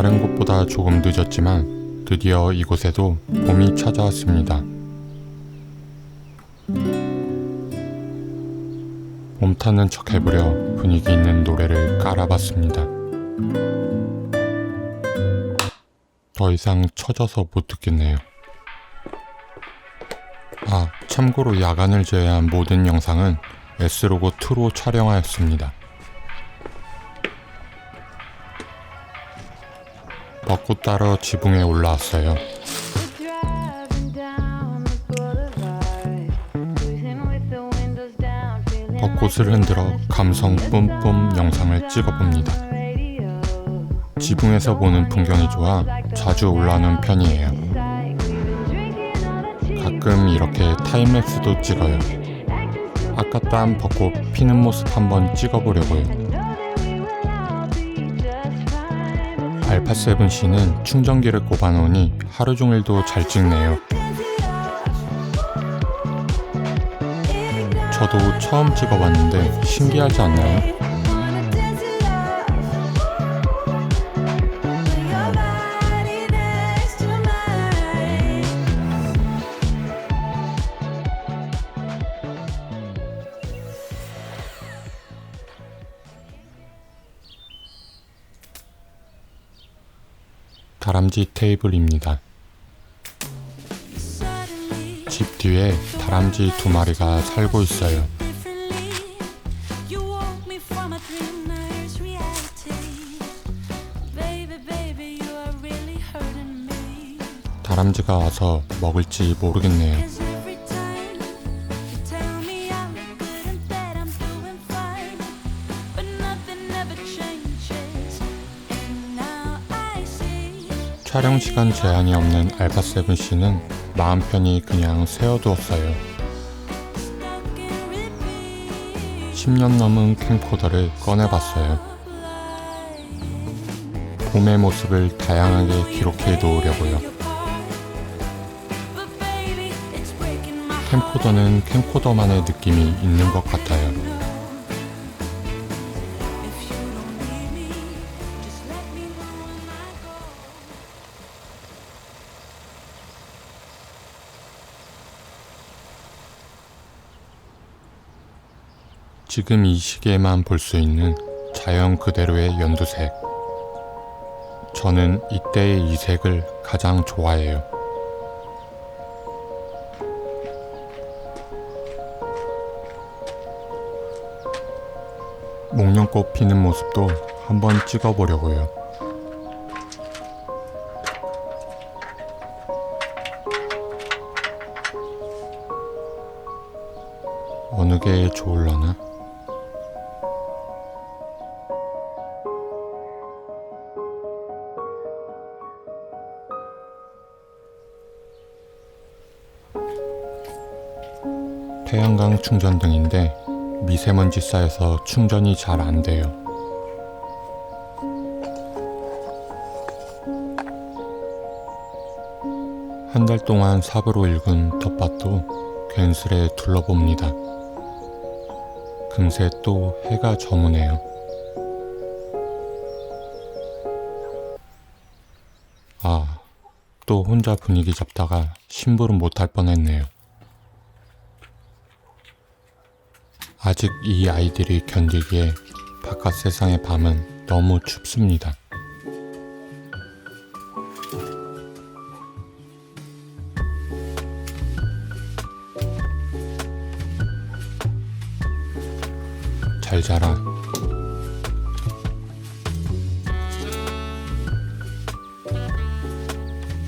다른 곳보다 조금 늦었지만 드디어 이곳에도 봄이 찾아왔습니다. 봄 타는 척 해보려 분위기 있는 노래를 깔아봤습니다. 더 이상 처져서 못 듣겠네요. 아, 참고로 야간을 제외한 모든 영상은 S로고 2로 촬영하였습니다. 벚꽃 따러 지붕에 올라왔어요. 벚꽃을 흔들어 감성 뿜뿜 영상을 찍어봅니다. 지붕에서 보는 풍경이 좋아 자주 올라오는 편이에요. 가끔 이렇게 타임랩스도 찍어요. 아까 딴 벚꽃 피는 모습 한번 찍어보려고요. 알파 세븐 C는 충전기를 꼽아놓으니 하루 종일도 잘 찍네요. 저도 처음 찍어봤는데 신기하지 않나요? 다람쥐 테이블입니다. 집 뒤에 다람쥐 두 마리가 살고 있어요. 다람쥐가 와서 먹을지 모르겠네요. 촬영 시간 제한이 없는 알파 세븐 C는 마음 편히 그냥 세워두었어요. Stuck in repeat 10년 넘은 캠코더를 꺼내봤어요. 봄의 모습을 다양하게 기록해 놓으려고요. 캠코더는 캠코더만의 느낌이 있는 것 같아요. 지금 이 시기에만 볼 수 있는 자연 그대로의 연두색. 저는 이때의 이 색을 가장 좋아해요. 목련꽃 피는 모습도 한번 찍어보려고요. 어느 게 좋을라나? 태양광 충전등인데 미세먼지 쌓여서 충전이 잘 안 돼요. 한 달 동안 삽으로 읽은 텃밭도 괜스레 둘러봅니다. 금세 또 해가 저무네요. 아, 또 혼자 분위기 잡다가 심부름 못할 뻔했네요. 아직 이 아이들이 견디기에 바깥 세상의 밤은 너무 춥습니다. 잘 자라.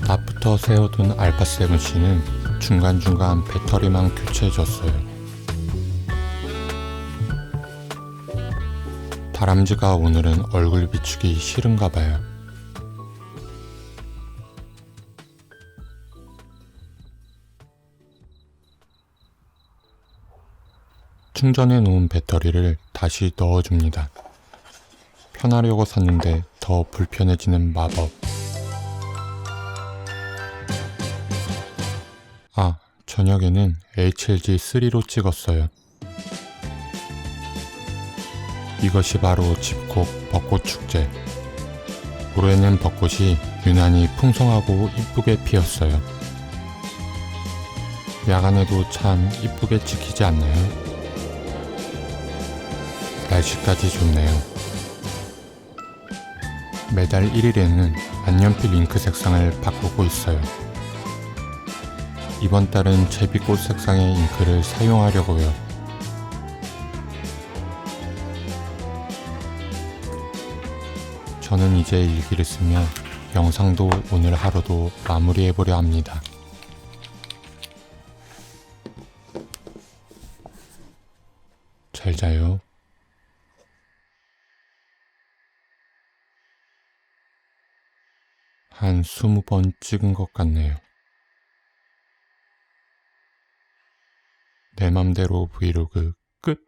낮부터 세워둔 알파 세븐 C는 중간중간 배터리만 교체해줬어요. 다람쥐가 오늘은 얼굴 비추기 싫은가 봐요. 충전해 놓은 배터리를 다시 넣어줍니다. 편하려고 샀는데 더 불편해지는 마법. 아, 저녁에는 HLG3로 찍었어요. 이것이 바로 집콕 벚꽃 축제. 올해는 벚꽃이 유난히 풍성하고 이쁘게 피었어요. 야간에도 참 이쁘게 찍히지 않나요? 날씨까지 좋네요. 매달 1일에는 만년필 잉크 색상을 바꾸고 있어요. 이번 달은 제비꽃 색상의 잉크를 사용하려고요. 저는 이제 일기를 쓰며 영상도 오늘 하루도 마무리해보려 합니다. 잘 자요. 한 20번 찍은 것 같네요. 내 맘대로 브이로그 끝.